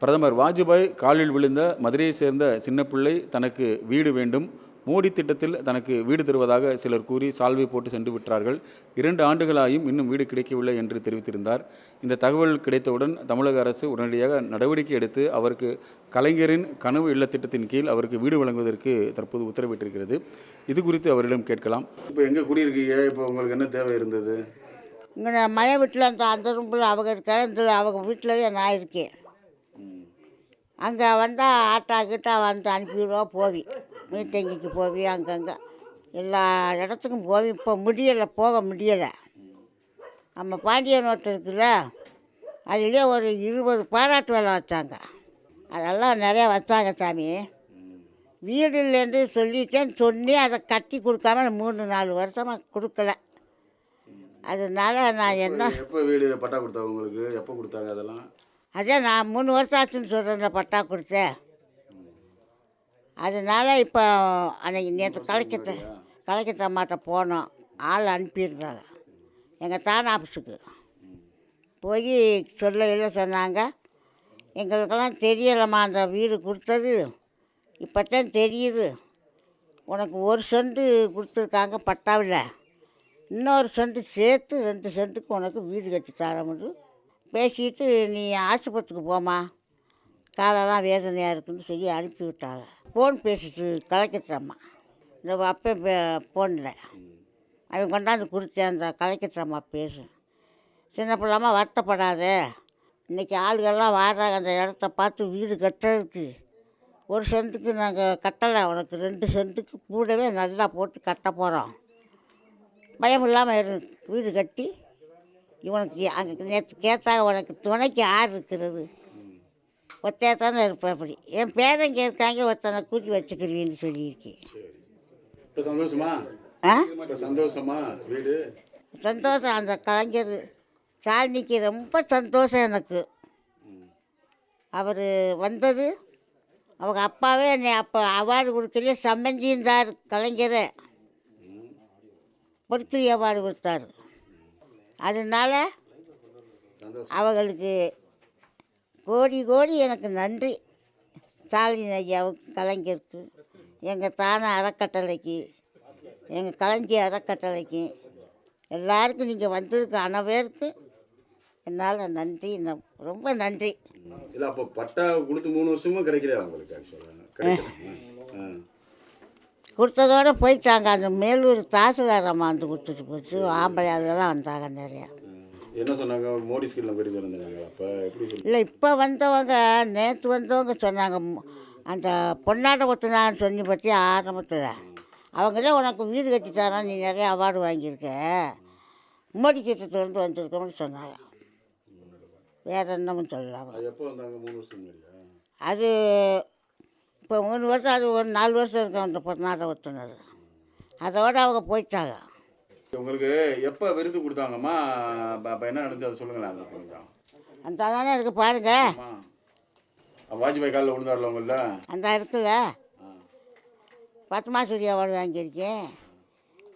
பிரதமர் வாஜ்பாய் காலில் விழுந்த மதுரையை சேர்ந்த சின்னப்பிள்ளை தனக்கு வீடு வேண்டும். மோடி திட்டத்தில் தனக்கு வீடு தருவதாக சிலர் கூறி சால்வை போட்டு சென்று விட்டார்கள். இரண்டு ஆண்டுகளாயும் இன்னும் வீடு கிடைக்கவில்லை என்று தெரிவித்திருந்தார். இந்த தகவல் கிடைத்தவுடன் தமிழக அரசு உடனடியாக நடவடிக்கை எடுத்து அவருக்கு கலைஞரின் கனவு இல்ல திட்டத்தின் கீழ் அவருக்கு வீடு வழங்குவதற்கு தற்போது உத்தரவிட்டிருக்கிறது. இது குறித்து அவரிடம் கேட்கலாம். இப்போ எங்கே குடியிருக்கீங்க? இப்போ உங்களுக்கு என்ன தேவை இருந்தது? இங்கே நான் மய வீட்டில் அந்த அந்த ரூமில் அவங்க இருக்க இந்த அவங்க வீட்டில் நான் இருக்கேன். அங்கே வந்தால் ஆட்டா கிட்டா வந்து அனுப்பிவிடுவா போவி. மீட்டங்கிக்கு போவி அங்கங்கே. எல்லா இடத்துக்கும் போவி. இப்போ முடியலை போக முடியலை. நம்ம பாண்டிய நோட்டு இருக்குல்ல அதுலேயே ஒரு இருபது பாராட்டு வேலை வச்சாங்க. அதெல்லாம் நிறையா வச்சாங்க சாமி. வீடுலேருந்து சொல்லிட்டேன் சொல்லி அதை கட்டி கொடுக்காம மூணு நாலு வருஷமாக கொடுக்கல. அதனால நான் என்ன எப்போ வீடு பட்டா கொடுத்தாங்க உங்களுக்கு? எப்போ கொடுத்தாங்க அதெல்லாம்? அதே நான் மூணு வருஷம் ஆச்சுன்னு சொல்கிறேன் பட்டா கொடுத்தேன் அதனால இப்போ அன்னைக்கு நேற்று கலைக்கட்ட கலைக்கட்ட மாட்ட போனோம். ஆள் அனுப்பியிருந்தாங்க. எங்கள் தான் ஆஃபீஸுக்கு. போய் சொல்ல சொன்னாங்க? எங்களுக்கெல்லாம் தெரியலம்மா அந்த வீடு கொடுத்தது. இப்போ தான் தெரியுது. உனக்கு ஒரு சென்ட்டு கொடுத்துருக்காங்க பட்டாவில். இன்னொரு சென்ட்டு சேர்த்து ரெண்டு சென்ட்டுக்கு உனக்கு வீடு கட்டி தரமுடிது பேசிட்டு நீ ஆஸ்பத்திரிக்கு போம்மா. காலெல்லாம் வேதனையாக இருக்குன்னு சொல்லி அனுப்பி விட்டாங்க. ஃபோன் பேசிட்டு கலைக்கட்டம்மா இந்த அப்போ ஃபோனில். அவன் கொண்டாந்து கொடுத்தேன் அந்த கலைக்கட்டம்மா பேசு. சின்ன பிள்ளாமா வருத்தப்படாத. இன்றைக்கி ஆளுகள்லாம் வாடுறாங்க அந்த இடத்த பார்த்து வீடு கட்டுறதுக்கு. ஒரு சென்ட்டுக்கு நாங்கள் கட்டலை. உனக்கு ரெண்டு சென்ட்டுக்கு கூடவே நல்லா போட்டு கட்ட போகிறோம் பயம் இல்லாமல் இரு. வீடு கட்டி இவனுக்கு அங்கே நேற்று கேட்டாங்க உனக்கு துணைக்கு யார் இருக்கிறது? ஒத்தையாக தானே இருப்பேன் அப்படி. என் பேரங்க இருக்காங்க ஒருத்தனை கூட்டி வச்சுக்கிருவீன்னு சொல்லியிருக்கேன் சந்தோஷமா? ஆ? சந்தோஷமா? வீடு? சந்தோஷம் அந்த கலைஞர் சாலினிக்கு ரொம்ப சந்தோஷம் எனக்கு. அவர் வந்தது அவங்க அப்பாவே என்னை அப்போ அவார்டு கொடுக்கலையே சம்மந்தியிருந்தார் கலைஞரை. பொற்கிளி அவார்டு கொடுத்தாரு. அதனால சந்தோஷம் அவங்களுக்கு கோடி கோடி எனக்கு நன்றி. ஸ்டாலின் ஐயாவுக்கு கலைஞருக்கு எங்கள் தான அறக்கட்டளைக்கு எங்கள் கலைஞர் அறக்கட்டளைக்கு எல்லாருக்கும் நீங்கள் வந்திருக்க அனைவருக்கு என்னால் நன்றி ரொம்ப நன்றி. இல்லை அப்போ பட்டா கொடுத்து மூணு வருஷமும் கிடைக்கலையா உங்களுக்கு ஆக்சுவலாக கிடைக்கல கொடுத்ததோட போயிட்டாங்க. அந்த மேலூர் தாசில்தார் அம்மா வந்து கொடுத்துட்டு போச்சு. ஆம்பளை ஆளுகெல்லாம் வந்தாங்க நிறையா. என்ன சொன்னாங்க? மோடி ஸ்கீமில் போயிட்டு அப்போ எப்படி இல்லை இப்போ வந்தவங்க நேற்று வந்தவங்க சொன்னாங்க. அந்த பொன்னாட்ட ஒத்துனான்னு சொல்லி பற்றி ஆரம்பத்தில். அவங்க தான் உனக்கு வீடு கட்டி தரேன் நீ நிறைய அவார்டு வாங்கியிருக்க. மோடி திட்டத்துலேருந்து வந்திருக்கோம்னு சொன்னாங்க. வேறு என்னமும் சொல்லலாம். அது இப்போ மூணு வருஷம் அது ஒரு நாலு வருஷம் இருக்கும் அந்த பொன்னாட்ட ஒத்துனது. அதோடு அவங்க போயிட்டாங்க. உங்களுக்கு எப்போ விருது கொடுத்தாங்கம்மா? என்ன நடந்துச்சு? அதை சொல்லுங்களேன் அந்த தானே இருக்குது பாருங்க. வாஜ்பாய் காலில் விழுந்தார்ல உங்கள? அந்த இருக்குல்ல. பத்மாசூரி அவார்டு வாங்கியிருக்கேன்.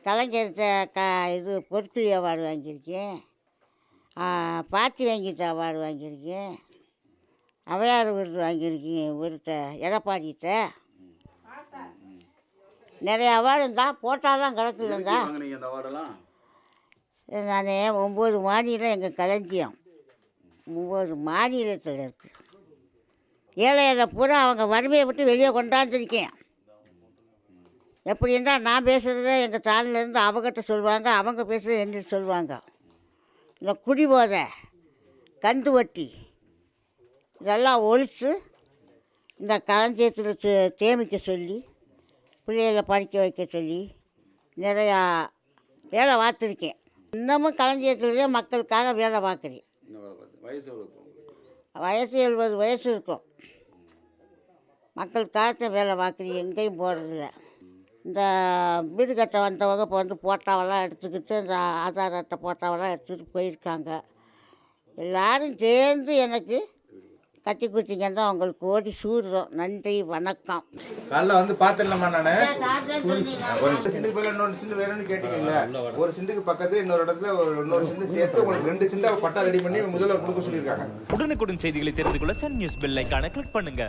கலைஞர்கிட்ட க இது பொற்குழி அவார்டு வாங்கியிருக்கேன். பாத்தி வாங்கிட்ட அவார்டு வாங்கியிருக்கேன். அவையார் விருது வாங்கியிருக்கேன் இவர்கிட்ட எடப்பாடிகிட்ட. நிறைய அவார்டு இருந்தா போட்டாலாம் வாங்கினீங்க அந்த அவார்டெல்லாம்? நான் ஒம்பது மாநிலம் எங்கள் களஞ்சியம். ஒம்பது மாநிலத்தில் இருக்குது ஏழை ஏழை பூரா அவங்க வறுமையை விட்டு வெளியே கொண்டாந்துருக்கேன். எப்படின்னா நான் பேசுகிறத எங்கள் தானிலேருந்து அவங்ககிட்ட சொல்லுவாங்க அவங்க பேசுகிறத என்கிட்ட சொல்லுவாங்க. இந்த குடி போதை கந்து வட்டி இதெல்லாம் ஒழித்து இந்த களஞ்சியத்தில் தே- தேமிக்க சொல்லி பிள்ளைகளை படிக்க வைக்க சொல்லி நிறையா வேலை பார்த்துருக்கேன். இன்னமும் களஞ்சியத்துலேயே மக்களுக்காக வேலை பார்க்குறேன். வயசு வயசு எழுபது வயசு இருக்கும். மக்களுக்காக வேலை பார்க்குறேன். எங்கேயும் போகிறதில்ல இந்த வீடு கட்ட வந்தவங்க இப்போ வந்து போட்டாவெல்லாம் எடுத்துக்கிட்டு இந்த ஆதார் அட்டை போட்டாவெல்லாம் எடுத்துகிட்டு போயிருக்காங்க. எல்லோரும் சேர்ந்து எனக்கு கட்டி கொடுத்தீங்கன்னா உங்களுக்கு ஓடி சூடுறோம். நன்றி வணக்கம். காலைல வந்து பாத்துடலாமா நானு? ஒரு சிண்டுக்கு பதிலா இன்னொரு சிண்டு வேணும்னு கேட்டீங்கல்ல? ஒரு சிண்டுக்கு பக்கத்துல இன்னொரு இடத்துல ஒரு இன்னொரு சிண்டு சேர்த்து உங்களுக்கு ரெண்டு சிண்டை பட்டா ரெடி பண்ணி முதல்ல கொடுக்க சொல்லியிருக்காங்க. உடனுக்குடன் செய்திகளை தெரிந்து கொள்ள சன் நியூஸ் பெல் ஐகானை கிளிக் பண்ணுங்க.